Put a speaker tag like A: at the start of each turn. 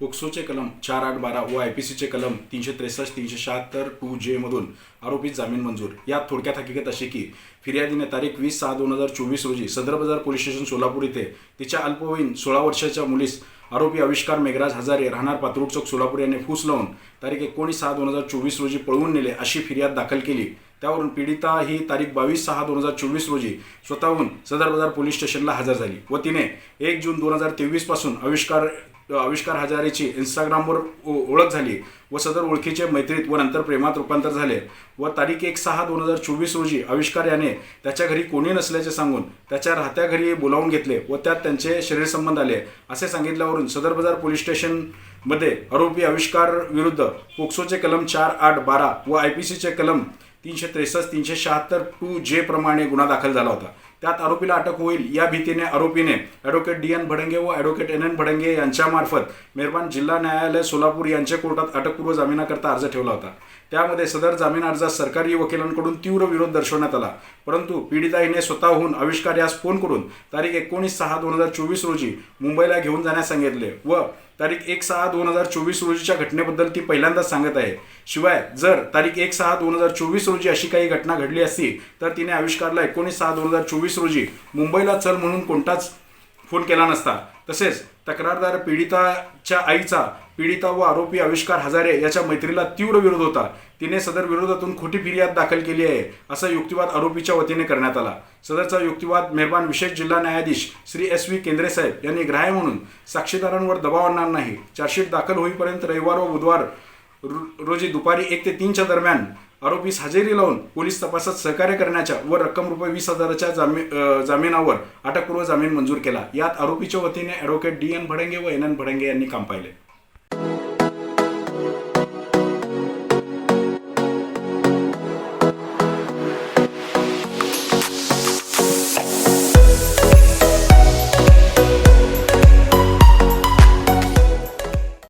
A: पोक्सोचे कलम चार आठ बारा व आय पी सीचे कलम तीनशे त्रेसष्ट तीनशे शहात्तर टू जे मधून आरोपीत जामीन मंजूर. यात थोडक्यात हकीकत अशी की फिर्यादीने तारीख वीस सहा दोन हजार चोवीस रोजी सदर बाजार पोलीस स्टेशन सोलापूर येथे तिच्या अल्पवयीन सोळा वर्षाच्या मुलीस आरोपी आविष्कार मेघराज हजारे राहणार पात्रूड चौक सोलापूर यांनी फूस लावून तारीख एकोणीस सहा दोन हजार चोवीस रोजी पळवून नेले अशी फिर्याद दाखल केली. त्यावरून पीडिता ही तारीख बावीस सहा दोन हजार चोवीस रोजी स्वतःहून सदर बाजार पोलीस स्टेशनला हजर झाली. व तिने एक जून दोन हजार तेवीसपासून आविष्कार आविष्कार हजारेची इंस्टाग्रामवर ओ- ओळख झाली व सदर ओळखीचे मैत्रीत व नंतर प्रेमात रूपांतर झाले व तारीख एक सहा दोन हजार चोवीस रोजी आविष्कार याने त्याच्या घरी कोणी नसल्याचे सांगून त्याच्या राहत्या घरी बोलावून घेतले व त्यात त्यांचे शरीरसंबंध आले असे सांगितल्यावर करून सदर बाजार पोलीस स्टेशनमध्ये आरोपी आविष्कार विरुद्ध पोक्सोचे कलम चार आठ बारा व आय पी सीचे कलम तीनशे त्रेसष्ट तीनशे शहात्तर टू जे प्रमाणे गुन्हा दाखल झाला होता. त्यात आरोपीला अटक होईल या भीतीने आरोपीने ॲडव्होकेट डी एन भडंगे व ॲडव्होकेट एन एन भडंगे यांच्यामार्फत मेहरबान जिल्हा न्यायालय सोलापूर यांच्या कोर्टात अटकपूर्व जामिनाकरता अर्ज ठेवला होता. त्यामध्ये सदर जामीन अर्जात सरकारी वकिलांकडून तीव्र विरोध दर्शवण्यात आला. परंतु पीडिता हिने स्वतःहून आविष्कार यास फोन करून तारीख एकोणीस सहा दोन हजार चोवीस रोजी मुंबईला घेऊन जाण्यास सांगितले व तारीख एक सहा दोन हजार चोवीस रोजीच्या घटनेबद्दल ती पहिल्यांदाच सांगत आहे. शिवाय जर तारीख एक सहा दोन हजार चोवीस रोजी अशी काही घटना घडली असती तर तिने आविष्कारला एकोणीस सहा दोन हजार चोवीस चोवीस रोजी मुंबईला चल म्हणून कोणताच फोन केला नसता. तसेच तक्रारदार पीडिताच्या आईचा पीडिता व आरोपी आविष्कार हजारे याच्या मैत्रीला तीव्र विरोध होता. तिने सदर विरोधातून खोटी फिर्याद दाखल केली आहे असा युक्तिवाद आरोपीच्या वतीने करण्यात आला. सदरचा युक्तिवाद मेहरबान विशेष जिल्हा न्यायाधीश श्री एस व्ही केंद्रे साहेब यांनी ग्राह्य म्हणून साक्षीदारांवर दबाव आणणार नाही. चार्जशीट दाखल होईपर्यंत रविवार व बुधवार रोजी दुपारी एक ते तीनच्या दरम्यान आरोपीस हजेरी लावून पोलीस तपासात सहकार्य करण्याच्या व रक्कम रुपये वीस हजाराच्या जामी जामिनावर अटकपूर्व जामीन मंजूर केला. यात आरोपीच्या वतीने ॲडव्होकेट डी एन भडंगे व एन एन भडंगे यांनी काम पाहिले.